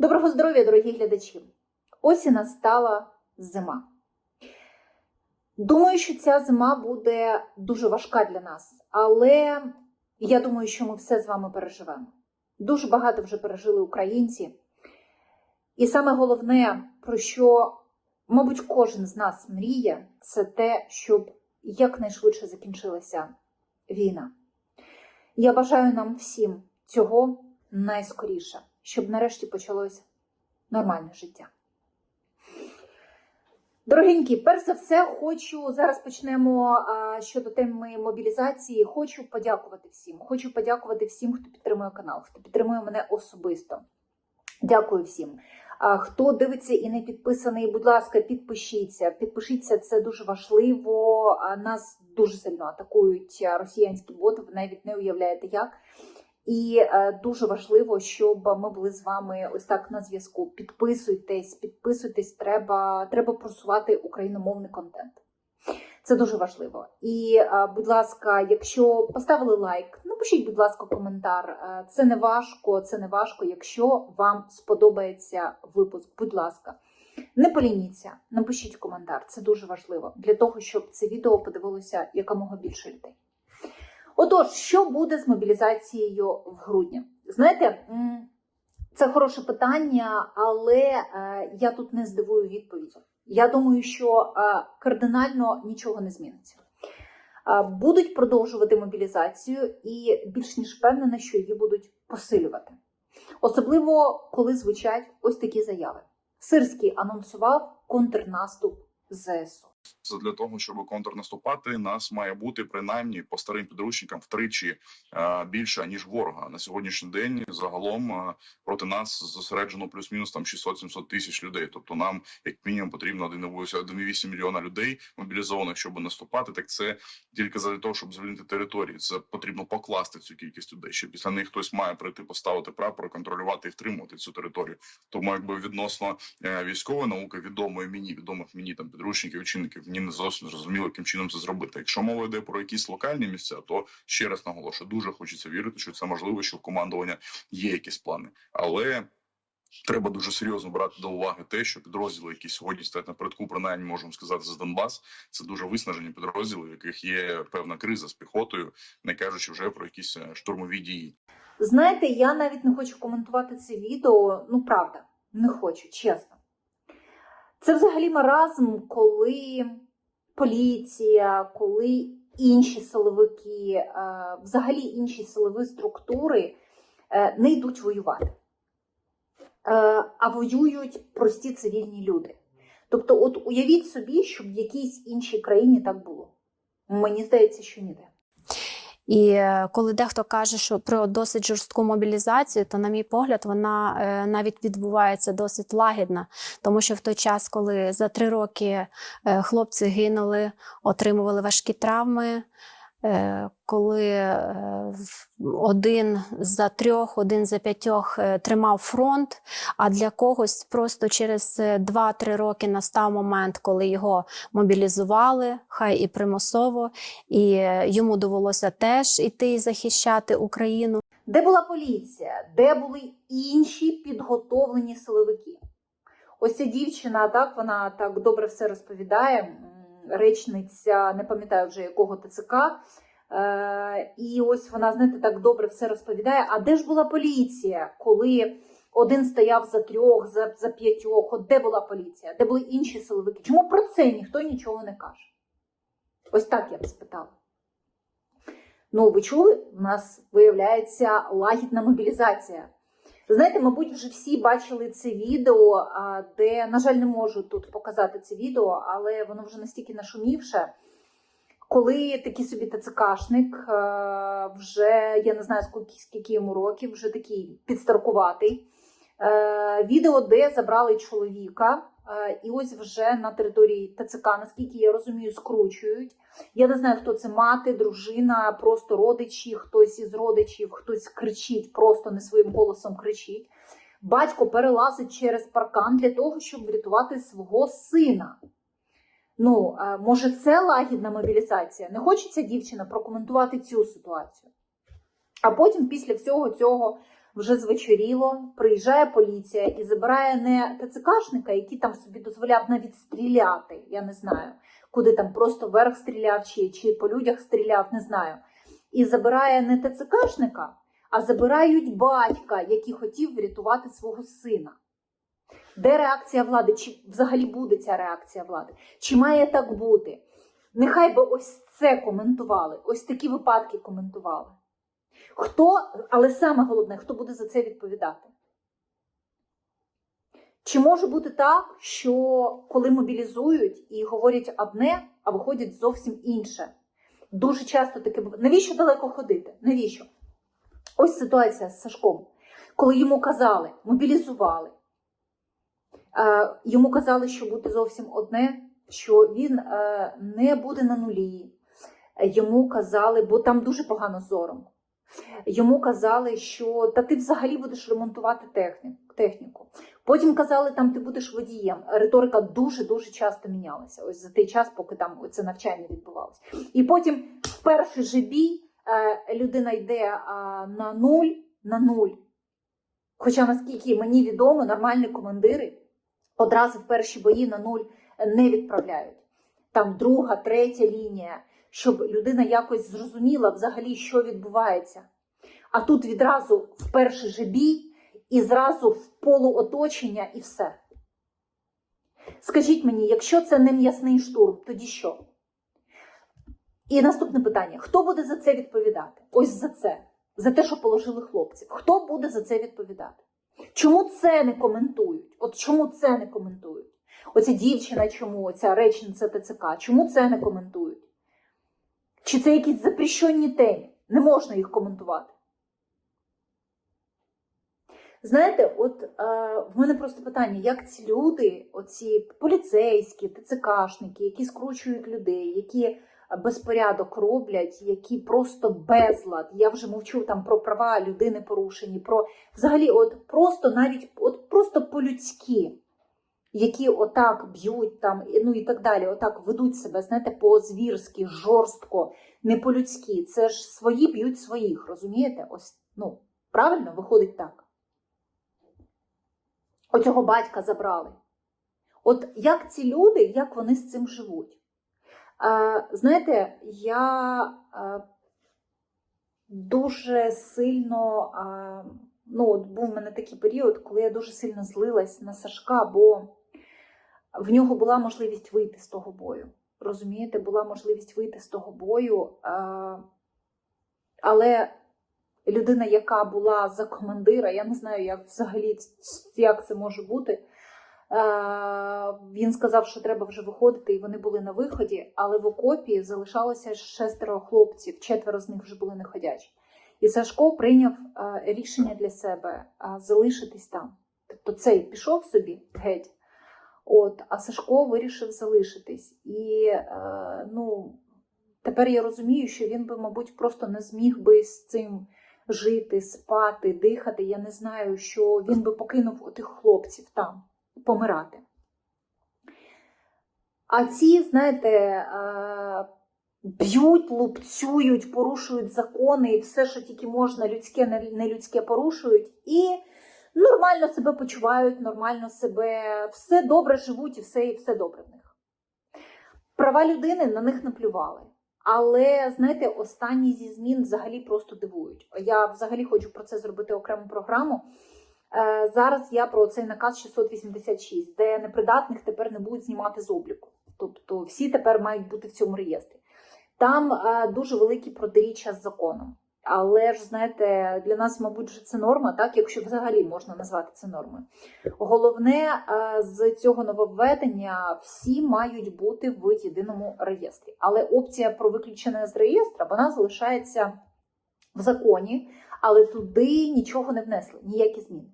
Доброго здоров'я, дорогі глядачі! Ось і настала зима. Думаю, що ця зима буде дуже важка для нас, але я думаю, що ми все з вами переживемо. Дуже багато вже пережили українці. І саме головне, про що, мабуть, кожен з нас мріє, це те, щоб якнайшвидше закінчилася війна. Я бажаю нам всім цього найскоріше, щоб нарешті почалось нормальне життя. Дорогенькі, перш за все, хочу зараз почнемо а, щодо теми мобілізації. Хочу подякувати всім. Хочу подякувати всім, хто підтримує канал, хто підтримує мене особисто. Дякую всім. А, хто дивиться і не підписаний, будь ласка, підпишіться. Підпишіться, це дуже важливо. Нас дуже сильно атакують росіянські боти. Ви навіть не уявляєте як. І е, дуже важливо, щоб ми були з вами ось так на зв'язку. Підписуйтесь, підписуйтесь, треба, треба просувати україномовний контент. Це дуже важливо. І, е, будь ласка, якщо поставили лайк, напишіть, будь ласка, коментар. Е, Це не важко, це не важко, якщо вам сподобається випуск. Будь ласка, не полініться, напишіть коментар. Це дуже важливо для того, щоб це відео подивилося якомога більше людей. Отож, що буде з мобілізацією в грудні? Знаєте, це хороше питання, але е, я тут не здивую відповідь. Я думаю, що е, кардинально нічого не зміниться. Е, Будуть продовжувати мобілізацію і більш ніж впевнена, що її будуть посилювати. Особливо, коли звучать ось такі заяви. Сирський анонсував контрнаступ ЗСУ. Для того, щоб контрнаступати, нас має бути принаймні по старим підручникам втричі е, більше ніж ворога. На сьогоднішній день загалом е, проти нас зосереджено плюс-мінус там 600-700 тисяч людей. Тобто нам як мінімум потрібно 1,8 1,8 мільйона людей мобілізованих, щоб наступати. Так це тільки за того, щоб звільнити території. Це потрібно покласти цю кількість людей. Що після них хтось має прийти поставити прапор, контролювати і втримувати цю територію. Тому якби відносно е, військової науки відомої мені, відомих мені там підручників, чинників, мені не зовсім зрозуміло, яким чином це зробити. Якщо мова йде про якісь локальні місця, то ще раз наголошую, дуже хочеться вірити, що це можливо, що в командування є якісь плани, але. Треба дуже серйозно брати до уваги те, що підрозділи, які сьогодні стоять на передку, принаймні можемо сказати за Донбас, це дуже виснажені підрозділи, в яких є певна криза з піхотою, не кажучи вже про якісь е, штурмові дії. Знаєте, я навіть не хочу коментувати це відео. Ну, правда, не хочу, чесно. Це взагалі маразм, коли поліція, коли інші силовики, е, взагалі інші силові структури е, не йдуть воювати, Е, а воюють прості цивільні люди. Тобто, от уявіть собі, щоб в якійсь іншій країні так було. Мені здається, що ніде. І е, коли дехто каже, що про досить жорстку мобілізацію, то, на мій погляд, вона е, навіть відбувається досить лагідна, тому що в той час, коли за три роки е, хлопці гинули, отримували важкі травми. Е, Коли е, один за трьох, один за п'ятьох е, тримав фронт, а для когось просто через е, 2-3 роки настав момент, коли його мобілізували, хай і примусово, і йому довелося теж іти і захищати Україну. Де була поліція? Де були інші підготовлені силовики? Ось ця дівчина, так вона так добре все розповідає. Речниця, не пам'ятаю вже якого ТЦК. Е, і ось вона, знаєте, так добре все розповідає. А де ж була поліція, коли один стояв за трьох, за, за п'ятьох? От де була поліція? Де були інші силовики? Чому про це ніхто нічого не каже? Ось так я б спитала. Ну, ви чули? У нас виявляється лагідна мобілізація. Знаєте, мабуть, вже всі бачили це відео, де, на жаль, не можу тут показати це відео, але воно вже настільки нашумівше. Коли такий собі ТЦКшник, вже я не знаю скільки, йому років, вже такий підстаркуватий. Відео, де забрали чоловіка, і ось вже на території ТЦК, наскільки я розумію, скручують. Я не знаю, хто це мати, дружина, просто родичі, хтось із родичів, хтось кричить, просто не своїм голосом кричить. Батько перелазить через паркан для того, щоб врятувати свого сина. Ну, може, це лагідна мобілізація? Не хочеться дівчина прокоментувати цю ситуацію. А потім, після всього цього, вже звечоріло, приїжджає поліція і забирає не ТЦКшника, який там собі дозволяв навіть стріляти, я не знаю, куди там просто вверх стріляв чи, чи по людях стріляв, не знаю. І забирає не ТЦКшника, а забирають батька, який хотів врятувати свого сина. Де реакція влади? Чи взагалі буде ця реакція влади? Чи має так бути? Нехай би ось це коментували, ось такі випадки коментували. Хто, але саме головне, хто буде за це відповідати? Чи може бути так, що коли мобілізують і говорять одне, а виходять зовсім інше? Дуже часто таке буває. Навіщо далеко ходити? Навіщо? Ось ситуація з Сашком. Коли йому казали, мобілізували, е, йому казали, що буде зовсім одне, що він е, не буде на нулі. Йому казали, бо там дуже погано з зором. Йому казали, що та ти взагалі будеш ремонтувати техніку. Потім казали, там ти будеш водієм. Риторика дуже-дуже часто мінялася. Ось за той час, поки там це навчання відбувалося. І потім в перший же бій е, людина йде а, на нуль, на нуль. Хоча, наскільки мені відомо, нормальні командири одразу в перші бої на нуль не відправляють. Там друга, третя лінія, щоб людина якось зрозуміла взагалі, що відбувається. А тут відразу в перший же бій і зразу в полуоточення і все. Скажіть мені, якщо це не м'ясний штурм, тоді що? І наступне питання: хто буде за це відповідати? Ось за це, за те, що положили хлопців. Хто буде за це відповідати? Чому це не коментують? От чому це не коментують? Оця дівчина, чому оця речниця ТЦК, чому це не коментують? Чи це якісь запрещені теми? Не можна їх коментувати. Знаєте, от е, в мене просто питання, як ці люди, оці поліцейські, ТЦКшники, які скручують людей, які безпорядок роблять, які просто безлад. Я вже мовчу там про права людини порушені, про взагалі, от просто навіть от просто по-людськи, які отак б'ють там, ну і так далі, отак ведуть себе, знаєте, по-звірськи, жорстко, не по-людськи. Це ж свої б'ють своїх, розумієте? Ось, ну, правильно виходить так. Оцього батька забрали. От як ці люди, як вони з цим живуть? Е, знаєте, я е, дуже сильно, е, ну, от був у мене такий період, коли я дуже сильно злилась на Сашка, бо в нього була можливість вийти з того бою. Розумієте, була можливість вийти з того бою. Е, але людина, яка була за командира, я не знаю, як взагалі як це може бути. Е, Він сказав, що треба вже виходити, і вони були на виході, але в окопі залишалося шестеро хлопців, четверо з них вже були неходячі. І Сашко прийняв е, рішення для себе е, залишитись там. Тобто цей пішов собі геть, от, а Сашко вирішив залишитись. І ну, тепер я розумію, що він би, мабуть, просто не зміг би з цим жити, спати, дихати. Я не знаю, що він би покинув отих хлопців там помирати. А ці, знаєте, б'ють, лупцюють, порушують закони і все, що тільки можна, людське, нелюдське порушують, і нормально себе почувають, нормально себе, все добре живуть і все, і все добре в них. Права людини на них наплювали. Але знаєте, останні зі змін взагалі просто дивують. Я взагалі хочу про це зробити окрему програму. Е, Зараз я про цей наказ 686, де непридатних тепер не будуть знімати з обліку. Тобто всі тепер мають бути в цьому реєстрі. Там е, дуже великі протиріччя з законом. Але ж знаєте, для нас, мабуть, це норма, так якщо взагалі можна назвати це нормою. Головне е, з цього нововведення всі мають бути в єдиному реєстрі. Але опція про виключення з реєстра вона залишається в законі, але туди нічого не внесли, ніякі зміни.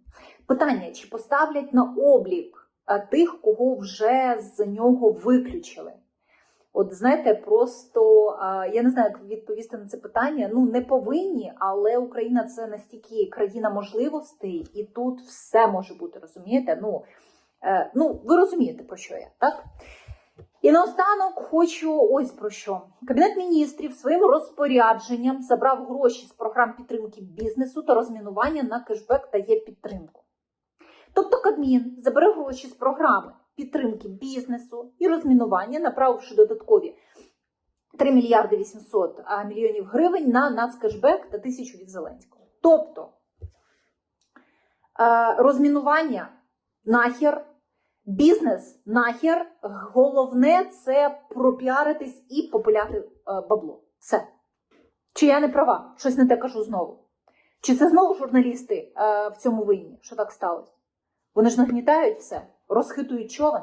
Питання: чи поставлять на облік е, тих, кого вже з нього виключили? От знаєте, просто я не знаю, як відповісти на це питання. Ну не повинні, але Україна це настільки країна можливостей, і тут все може бути, розумієте? Ну, е, ну ви розумієте, про що я, так? І наостанок хочу ось про що. Кабінет міністрів своїм розпорядженням забрав гроші з програм підтримки бізнесу та розмінування на кешбек та є підтримку. Тобто Кабмін забере гроші з програми підтримки бізнесу і розмінування, направивши додаткові 3 мільярди 800 мільйонів гривень на нацкешбек та тисячу від Зеленського. Тобто е, розмінування нахер, бізнес нахер, головне це пропіаритись і популяти е, бабло. Все. Чи я не права? Щось не те кажу знову. Чи це знову журналісти е, в цьому винні, що так сталося? Вони ж нагнітають все, розхитують човен.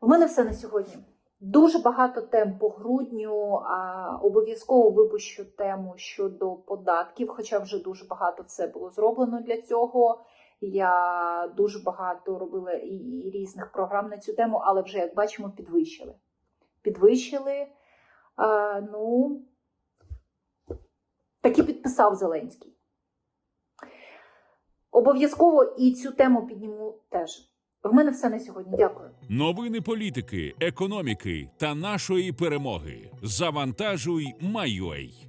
У мене все на сьогодні. Дуже багато тем по грудню. Обов'язково випущу тему щодо податків, хоча вже дуже багато все було зроблено для цього. Я дуже багато робила і різних програм на цю тему, але вже, як бачимо, підвищили. Підвищили. А, ну, таки підписав Зеленський. Обов'язково і цю тему підніму теж. В мене все на сьогодні. Дякую. Новини політики, економіки та нашої перемоги. Завантажуй, Майой.